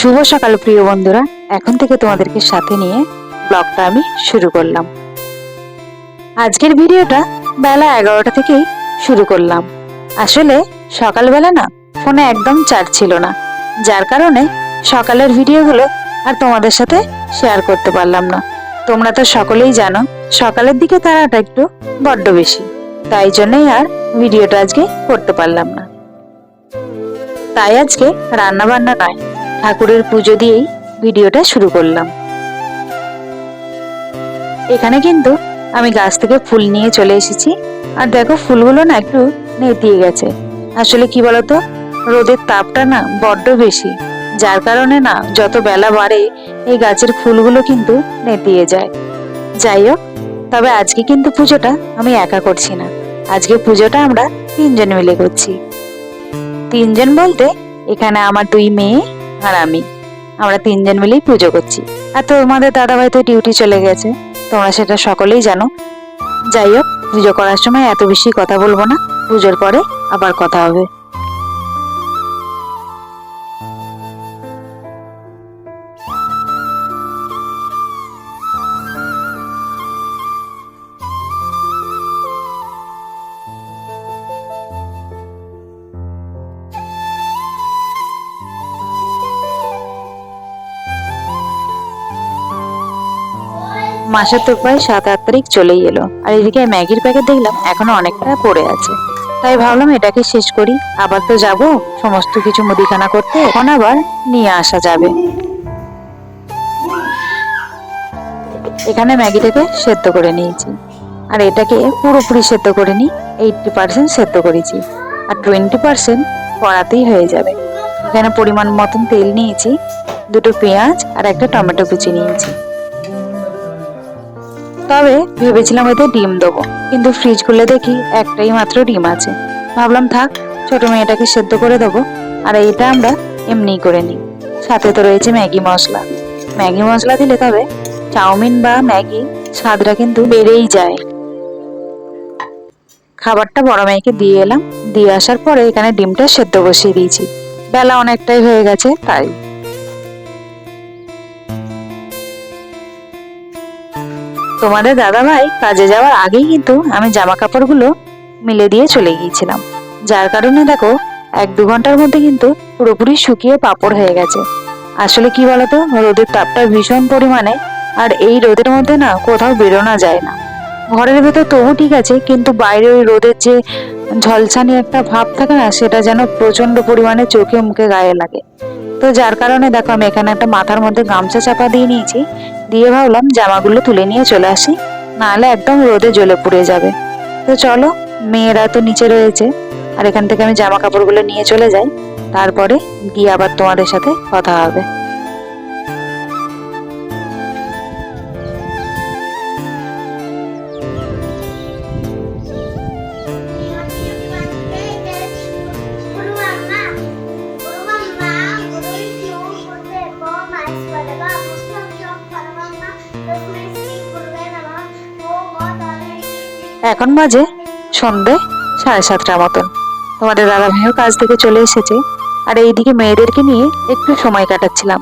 শুভ সকাল, প্রিয় বন্ধুরা। এখন থেকে তোমাদেরকে সাথে নিয়ে ব্লগটা আমি শুরু করলাম। আজকের ভিডিওটা বেলা এগারোটা থেকেই শুরু করলাম। আসলে সকালবেলা না, ফোনে একদম চার্জ ছিল না। যার কারণে সকালের ভিডিওগুলো আর তোমাদের সাথে শেয়ার করতে পারলাম না। তোমরা তো সকলেই জানো, সকালের দিকে তারাটা একটু বড্ড বেশি। তাই জন্যই আর ভিডিওটা আজকে করতে পারলাম না। তাই আজকে রান্না বান্না নয় ঠাকুরের পুজো দিয়েই ভিডিওটা শুরু করলাম। এখানে কিন্তু আমি গাছ থেকে ফুল নিয়ে চলে এসেছি। আর দেখো, ফুলগুলো না একটু নেতিয়ে গেছে। আসলে কি বলতো, রোদের তাপটা না বড্ড বেশি। যার কারণে না যত বেলা বাড়ে, এই গাছের ফুলগুলো কিন্তু নেতিয়ে যায়। যাই হোক, তবে আজকে কিন্তু পুজোটা আমি একা করছি না। আজকে পুজোটা আমরা তিনজন মিলে করছি। তিনজন বলতে এখানে আমার দুই মেয়ে আর আমি। আমরা তিনজন মিলেই পুজো করছি। আর তোমাদের দাদাভাই তো ডিউটি চলে গেছে। তোমরা সেটা সকলেই জানো। যাই হোক, পুজো করার সময় এত বেশি কথা বলব না। পুজোর পরে আবার কথা হবে। মাসের তো প্রায় সাত, আট তারিখ চলেই এলো। আর এদিকে ম্যাগির প্যাকেট দেখলাম এখনও অনেকটা পড়ে আছে। তাই ভাবলাম এটাকে শেষ করি। আবার তো যাব, সমস্ত কিছু মুদিখানা করতে। এখন আবার নিয়ে আসা যাবে। এখানে ম্যাগিটাকে সেদ্ধ করে নিয়েছি। আর এটাকে পুরোপুরি সেদ্ধ করে নিই এইটটি পার্সেন্ট সেদ্ধ করেছি। আর টোয়েন্টি পার্সেন্ট কড়াতেই হয়ে যাবে। এখানে পরিমাণ মতন তেল নিয়েছি, দুটো পেঁয়াজ আর একটা টমেটো কুচি নিয়েছি। তবে ভেবেছিলাম হয়তো ডিম দেবো, কিন্তু ফ্রিজ খুলে দেখি একটাই মাত্র ডিম আছে। ভাবলাম থাক, ছোট মেয়েটাকে সেদ্ধ করে দেবো, আর এটা আমরা এমনিই করে নিই। সাথে তো রয়েছে ম্যাগি মশলা। ম্যাগি মশলা দিলে তবে চাউমিন বা ম্যাগি স্বাদটা কিন্তু বেড়েই যায়। খাবারটা বড় মেয়েকে দিয়ে এলাম, দিয়ে আসার পরে এখানে ডিমটা সেদ্ধ বসিয়ে দিয়েছি। বেলা অনেকটাই হয়ে গেছে, তাই তোমাদের দাদা ভাই কাজে যাওয়ার আগেই কিন্তু আমি জামা কাপড়গুলো মিলে দিয়ে চলে গিয়েছিলাম। যার কারণে দেখো, এক দু ঘণ্টার মধ্যে কিন্তু পুরোপুরি শুকিয়ে পাপড় হয়ে গেছে। আসলে কি বলতো, রোদের তাপটা ভীষণ পরিমাণে আর এই রোদের মধ্যে না কোথাও বেরোনো যায় না। ঘরের ভেতর তবু ঠিক আছে, কিন্তু বাইরে ওই রোদের যে ঝলসানি একটা ভাব থাকে না, সেটা যেন প্রচণ্ড পরিমাণে চোখে মুখে গায়ে লাগে। তো যার কারণে দেখো, আমি এখানে একটা মাথার মধ্যে গামছা চাপা দিয়ে নিয়েছি। দিয়ে ভাবলাম জামাগুলো তুলে নিয়ে চলে আসি। নাহলে একদম রোদে জ্বলে পুড়ে যাবে। তো চলো, মেয়েরা তো নিচে রয়েছে। আর এখান থেকে আমি জামা কাপড়গুলো নিয়ে চলে যাই। তারপরে গিয়ে আবার তোমাদের সাথে কথা হবে। এখন বাজে সন্ধে সাড়ে সাতটার মতন। তোমাদের দাদা ভাইও কাজ থেকে চলে এসেছে। আর এইদিকে মেয়েদেরকে নিয়ে একটু সময় কাটাচ্ছিলাম।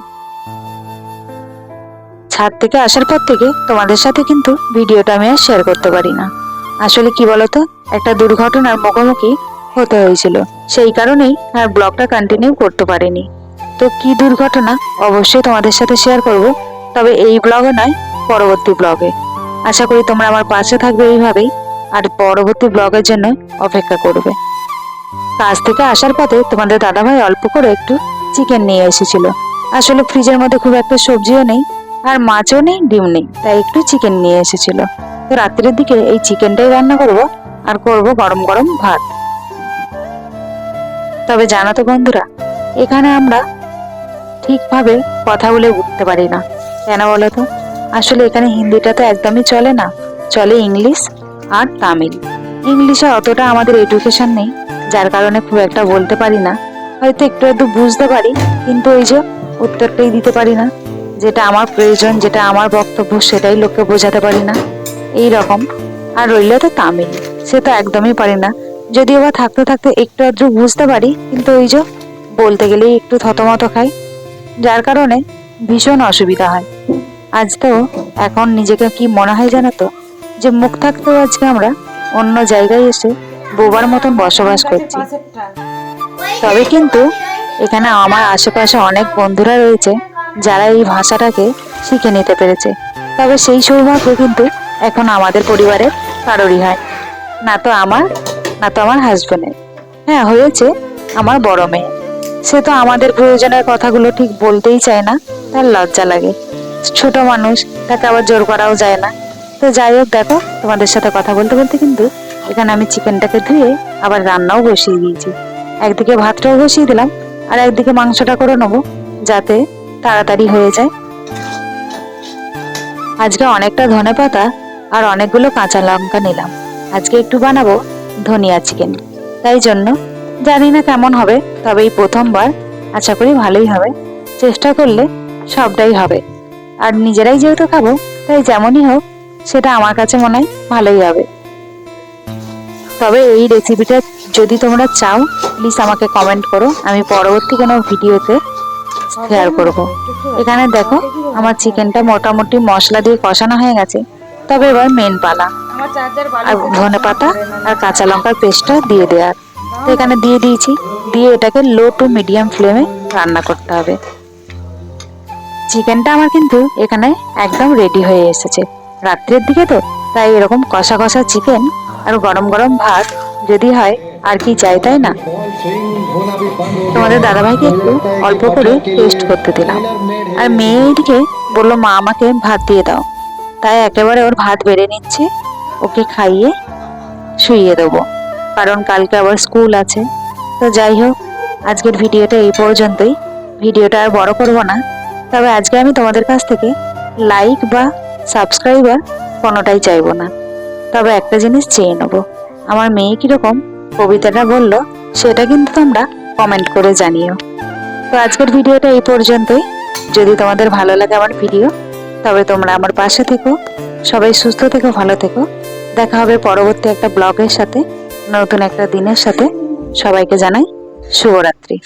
ছাদ থেকে আসার পর থেকে তোমাদের সাথে কিন্তু ভিডিওটা আমি আর শেয়ার করতে পারি না। আসলে কি বলতো, একটা দুর্ঘটনার মুখোমুখি হতে হয়েছিল। সেই কারণেই আর ব্লগটা কন্টিনিউ করতে পারিনি। তো কি দুর্ঘটনা, অবশ্যই তোমাদের সাথে শেয়ার করব। তবে এই ব্লগে নয়, পরবর্তী ব্লগে। আশা করি তোমরা আমার পাশে থাকবে এইভাবেই। আর পরবর্তী ব্লগের জন্য অপেক্ষা করবে। কাজ থেকে আসার পথে তোমাদের দাদাভাই অল্প করে একটু চিকেন নিয়ে এসেছিল। আসলে ফ্রিজের মধ্যে খুব একটা সবজিও নেই আর মাছও নেই, ডিম নেই, তাই একটু চিকেন নিয়ে এসেছিল। তো রাত্রের দিকে এই চিকেনটাই রান্না করব আর করব গরম গরম ভাত। তবে জানো তো বন্ধুরা, এখানে আমরা ঠিকভাবে কথা বলে উঠতে পারি না। কেন বলো তো? আসলে এখানে হিন্দিটা তো একদমই চলে না। চলে ইংলিশ আর তামিল। ইংলিশে অতটা আমাদের এডুকেশন নেই, যার কারণে খুব একটা বলতে পারি না। হয়তো একটু একটু বুঝতে পারি, কিন্তু ওই যে উত্তরটাই দিতে পারি না। যেটা আমার প্রয়োজন, যেটা আমার বক্তব্য, সেটাই লোককে বোঝাতে পারি না। এই রকম। আর রইল তো তামিল। সে তো একদমই পারি না। যদিও বা থাকতে থাকতে একটু আধটু বুঝতে পারি, কিন্তু ওই যে বলতে গেলেই একটু থতমত খাই। যার কারণে ভীষণ অসুবিধা হয়। আজ তো এখন নিজেকে কি মনে হয় জানো তো? যে মুখ থাকতেও আজকে আমরা অন্য জায়গায় এসে বোবার মতন বসবাস করছি। তবে কিন্তু এখানে আমার আশেপাশে অনেক বন্ধুরা রয়েছে যারা এই ভাষাটাকে শিখে নিতে পেরেছে। তবে সেই সৌভাগ্য কিন্তু এখন আমাদের পরিবারের কারোরই হয়। না তো আমার, না তো আমার হাজবেন্ডের হ্যাঁ হয়েছে আমার বড় মেয়ে। সে তো আমাদের প্রয়োজনের কথাগুলো ঠিক বলতেই চায় না, তার লজ্জা লাগে। ছোট মানুষ, তাকে আবার জোর করাও যায় না। তো যাই হোক, দেখো, তোমাদের সাথে কথা বলতে বলতে কিন্তু এখানে আমি চিকেনটাকে ধুয়ে আবার রান্নাও বসিয়ে দিয়েছি। একদিকে ভাতটাও বসিয়ে দিলাম, আর একদিকে মাংসটা করে নেব, যাতে তাড়াতাড়ি হয়ে যায়। আজকে অনেকটা ধনে পাতা আর অনেকগুলো কাঁচা লঙ্কা নিলাম। আজকে একটু বানাবো ধনিয়া চিকেন তাই জন্য জানি না কেমন হবে, তবে এই প্রথমবার আশা করি ভালোই হবে। চেষ্টা করলে সবটাই হবে। আর নিজেরাই যেহেতু খাব, তাই যেমনই হোক সেটা আমার কাছে মনে হয় ভালোই হবে। তবে এই রেসিপিটা যদি তোমরা চাও প্লিজ আমাকে কমেন্ট করো। আমি পরবর্তী কোনো ভিডিওতে শেয়ার করব। এখানে দেখো আমার চিকেনটা মোটামুটি মশলা দিয়ে কষানো হয়ে গেছে। তবে এবার মেন পালা। আর ধনে পাতা আর কাঁচা লঙ্কার পেস্টটা দিয়ে দেওয়ার তো এখানে দিয়ে দিয়েছি। দিয়ে এটাকে লো টু মিডিয়াম ফ্লেমে রান্না করতে হবে। চিকেনটা আমার কিন্তু এখানে একদম রেডি হয়ে এসেছে। রাত্রের দিকে তো, তাই এরকম কষা কষা চিকেন আর গরম গরম ভাত যদি হয়, আর কি চাই তাই না? তোমাদের দাদাভাইকে একটু অল্প করে টেস্ট করতে দিলাম। আর মেয়ে এদিকে বলল, মা, আমাকে ভাত দিয়ে দাও। তাই একেবারে ওর ভাত বেড়ে নিচ্ছে। ওকে খাইয়ে শুইয়ে দেবো। কারণ কালকে আবার স্কুল আছে। তো যাই হোক, আজকের ভিডিওটা এই পর্যন্তই। ভিডিওটা আর বড় করব না। তবে আজকে আমি তোমাদের কাছ থেকে লাইক বা সাবস্ক্রাইবার কোনোটাই চাইব না। তবে একটা জিনিস চেয়ে নেব। আমার মেয়ে কীরকম? কবিতাটা বলল, সেটা কিন্তু তোমরা কমেন্ট করে জানিও। তো আজকের ভিডিওটা এই পর্যন্তই। যদি তোমাদের ভালো লাগে আমার ভিডিও, তবে তোমরা আমার পাশে থেকো। সবাই সুস্থ থেকো, ভালো থেকো। দেখা হবে পরবর্তী একটা ব্লগের সাথে, নতুন একটা দিনের সাথে। সবাইকে জানাই শুভরাত্রি।